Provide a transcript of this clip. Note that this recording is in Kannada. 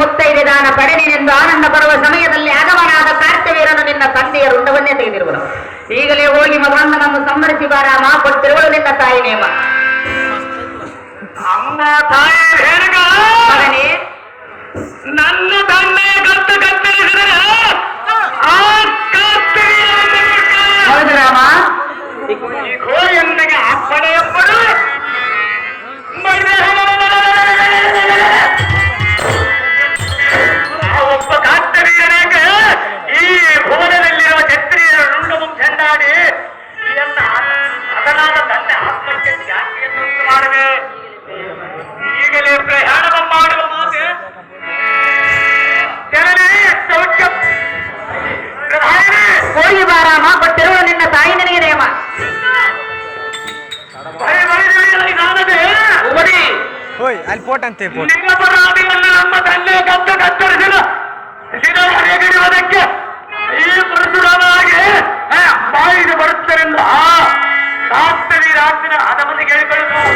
ಮುತ್ತೈದಾನ ಪಡೆನಿ ಎಂದು ಆನಂದ ಪಡುವ ಸಮಯದಲ್ಲಿ ಅಗಮನಾದ ಕಾರ್ತವೀರನು ನಿನ್ನ ತಂದೆಯ ಋಣವನ್ನೇ ತೆಗೆದಿರುವನು ಈಗಲೇ ಹೋಗಿ ಮಗನನ್ನು ಸಂಹರಿಸಿ ಬಾರ ಮಾ ಕೊಟ್ಟಿರುವಳು ನಿನ್ನ ತಾಯಿ ನೇಮ ಅಮ್ಮ ತಾಯಿ ಮಗನೇ ನನ್ನ ತಂದೆ ಘೋರಿಯೊಂದಿಗೆ ಅಪ್ಪಣೆ ಎಂಬುದು ಆ ಒಬ್ಬ ಕಾತ್ತರಿಯನಾಗ ಈ ಭುವನದಲ್ಲಿರುವ ಕ್ಷತ್ರಿಯರ ರುಂಡವು ಚೆಂಡಾಡಿ ಎನ್ನ ಅದನಾದ ತಂದೆ ಆತ್ಮಕ್ಕೆ ಜಾತಿಯನ್ನು ಮಾಡುವೆ. ಈಗಲೇ ಪ್ರಯಾಣ ಮಾಡುವ ಮಾತೆ. ಜನರೇ ಸೌಖ್ಯ ಹೋಗಿ ಬಾರಾಮ ಕೊಟ್ಟಿರುವ ನಿನ್ನ ತಾಯಿ ನಿನಗೆ ನೇಮ. ಹೋಯ್ ಅಲ್ಲಿ ಪೋಟ್ ಅಂತೆ ಪೋಟ್ ನಿಮ್ಮ ಈ ಪರಶುರಾಮನಾಗಿ ಆ, ಬಾಯಿಗೆ ಬರುತ್ತರೆಂದು ಆ ಶಾಸ್ತ್ರೀ ರಾಜ್ಯದ ಹದಮತಿ ಕೇಳಿಕೊಳ್ಳುವುದು